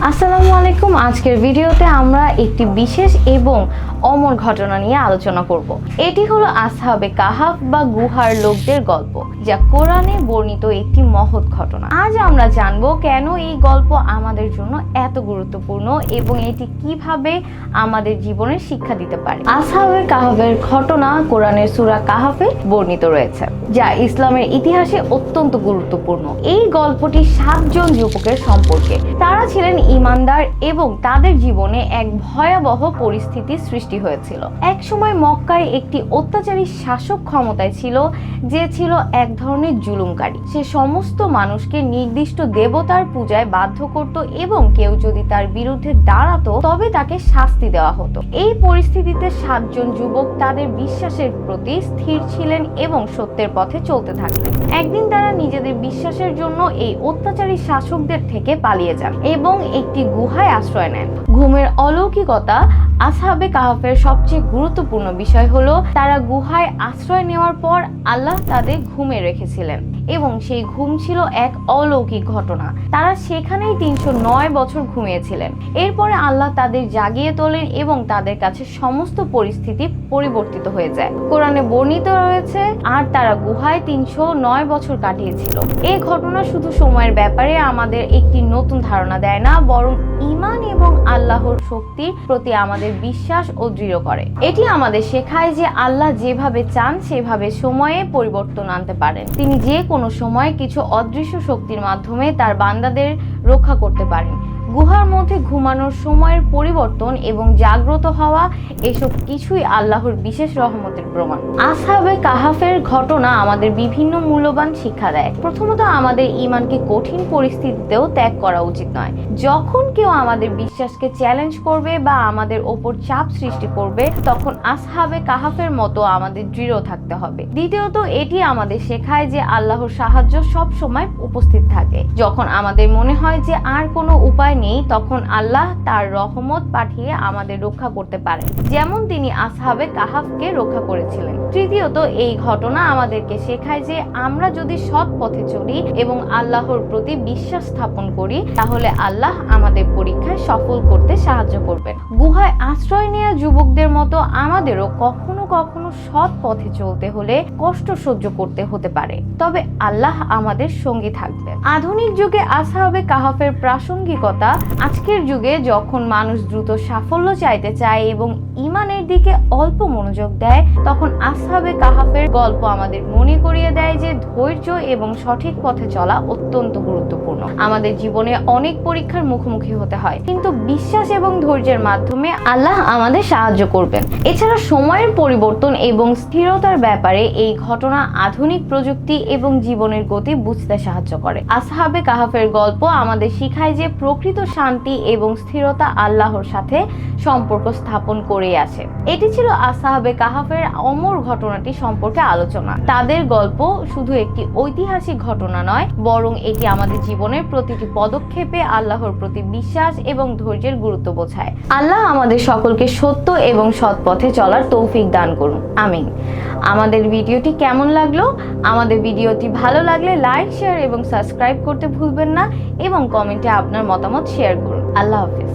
আসসালামু আলাইকুম। আজকের ভিডিওতে আমরা একটি বিশেষ এবং অমর ঘটনা নিয়ে আলোচনা করব। এটি হলো আসহাবে কাহাফ বা গুহার লোকদের গল্প, যা কোরআনে বর্ণিত একটি মহৎ ঘটনা। আজ আমরা জানব কেন এই গল্প আমাদের জন্য এত গুরুত্বপূর্ণ এবং এটি কীভাবে আমাদের জীবনে শিক্ষা দিতে পারে। আসহাবে কাহাফের ঘটনা কোরআনের সুরা কাহাফে বর্ণিত রয়েছে, যা ইসলামের ইতিহাসে অত্যন্ত গুরুত্বপূর্ণ। এই গল্পটি সাতজন যুবকের সম্পর্কে। তারা ছিলেন ইমানদার এবং তাদের জীবনে এক ভয়াবহ পরিস্থিতি সৃষ্টি হয়েছিল। এক সময় মক্কায় একটি অত্যাচারী শাসক ক্ষমতায় ছিল, যে ছিল এক ধরনের জুলুমকারী। সে সমস্ত মানুষকে নির্দিষ্ট দেবতার পূজায় বাধ্য করত এবং কেউ যদি তার বিরুদ্ধে দাঁড়াতো, তবে তাকে শাস্তি দেওয়া হতো। এই পরিস্থিতিতে সাতজন যুবক তাদের বিশ্বাসের প্রতি স্থির ছিলেন এবং সত্যের পথে চলতে থাকলেন। একদিন তারা নিজেদের বিশ্বাসের জন্য এই অত্যাচারী শাসকদের থেকে পালিয়ে যান এবং একটি গুহায় আশ্রয় নেন। ঘুমের অলৌকিকতা আসাবে আসহাবে কাহাফের সবচেয়ে গুরুত্বপূর্ণ বিষয় হলো তারা গুহায় আশ্রয় নেওয়ার পর আল্লাহ তাদের ঘুমে রেখেছিলেন। এবং সেই ঘুম ছিল এক অলৌকিক ঘটনা। তারা সেখানেই তিনশো নয় বছর ঘুমিয়েছিলেন। এরপরে আল্লাহ তাদের জাগিয়ে তোলেন এবং তাদের কাছে সমস্ত পরিস্থিতি পরিবর্তিত হয়ে যায়। কোরআনে বর্ণিত রয়েছে, আর তারা গুহায় তিনশো নয় বছর কাটিয়েছিল। এই ঘটনা শুধু সময়ের ব্যাপারে আমাদের একটি নতুন ধারণা দেয় না, বরং ইমান এবং আল্লাহর শক্তির প্রতি আমাদের বিশ্বাস ও দৃঢ় করে। এটি আমাদের শেখায় যে আল্লাহ যেভাবে চান, সেভাবে সময়ে পরিবর্তন আনতে পারেন। তিনি যে কোনো সময় কিছু অদৃশ্য শক্তির মাধ্যমে তার বান্দাদের রক্ষা করতে পারেন। গুহার মধ্যে ঘুমানোর সময়ের পরিবর্তন এবং জাগ্রত হওয়া এসব কিছুই আল্লাহর বিশেষ রহমতের প্রমাণ। আসহাবে কাহাফের ঘটনা আমাদের বিভিন্ন মূল্যবান শিক্ষা দেয়। প্রথমত আমাদের ইমানকে কঠিন পরিস্থিতিতেও ত্যাগ করা উচিত নয়। যখন কেউ আমাদের বিশ্বাসকে চ্যালেঞ্জ করবে বা আমাদের ওপর চাপ সৃষ্টি করবে, তখন আসহাবে কাহাফের মতো আমাদের দৃঢ় থাকতে হবে। দ্বিতীয়ত, এটি আমাদের শেখায় যে আল্লাহর সাহায্য সব সময় উপস্থিত থাকে। যখন আমাদের মনে হয় যে আর কোনো উপায় নেই তখন আল্লাহ তার রহমত পাঠিয়ে আমাদের রক্ষা করতে পারেন, যেমন তিনি আসহাবে কাহাফকে রক্ষা করেছিলেন। তৃতীয়ত, এই ঘটনা আমাদেরকে শেখায় যে আমরা যদি সৎ পথে চলি এবং আল্লাহর প্রতি বিশ্বাস স্থাপন করি, তাহলে আল্লাহ আমাদের পরীক্ষায় সফল করতে সাহায্য করবেন। গুহায় আশ্রয় নেওয়া যুবকদের মতো আমাদেরও কখনো কখনো সৎ পথে চলতে হলে কষ্ট সহ্য করতে হতে পারে। তবে আল্লাহ আমাদের সঙ্গী থাকবেন। আধুনিক যুগে আসহাবে কাহাফের প্রাসঙ্গিকতা আজকের যুগে যখন মানুষ দ্রুত সাফল্য চাইতে চায় এবং ইমানের দিকে অল্প মনোযোগ দেয়, তখন আসহাবে কাহাফের গল্প আমাদের মনে করিয়ে দেয় যে ধৈর্য এবং সঠিক পথে চলা অত্যন্ত গুরুত্বপূর্ণ। আমাদের জীবনে অনেক পরীক্ষার মুখোমুখি হতে হয়, কিন্তু বিশ্বাস এবং ধৈর্যের মাধ্যমে আল্লাহ আমাদের সাহায্য করবেন। এছাড়া সময়ের পরিবর্তন এবং স্থিরতার ব্যাপারে এই ঘটনা আধুনিক প্রযুক্তি এবং জীবনের গতি বুঝতে সাহায্য করে। আসহাবে কাহাফের গল্প আমাদের শিখায় যে প্রকৃত শান্তি এবং স্থিরতা আল্লাহর সাথে সম্পর্ক স্থাপন করেই আছে। এটি ছিল আসহাবে কাহাফের অমর ঘটনাটি সম্পর্কে আলোচনা। তাদের গল্প শুধু একটি ঐতিহাসিক ঘটনা নয়, বরং এটি আমাদের জীবনের প্রতিটি পদক্ষেপে আল্লাহর প্রতি বিশ্বাস এবং ধৈর্যের গুরুত্ব বোঝায়। আল্লাহ আমাদের সকলকে সত্য এবং সৎ পথে চলার তৌফিক দান করুন। আমিন। আমাদের ভিডিওটি কেমন লাগল? আমাদের ভিডিওটি ভালো লাগলে লাইক, শেয়ার এবং সাবস্ক্রাইব করতে ভুলবেন না এবং কমেন্টে আপনার মতামত শেয়ার করুন। আল্লাহ হাফিজ।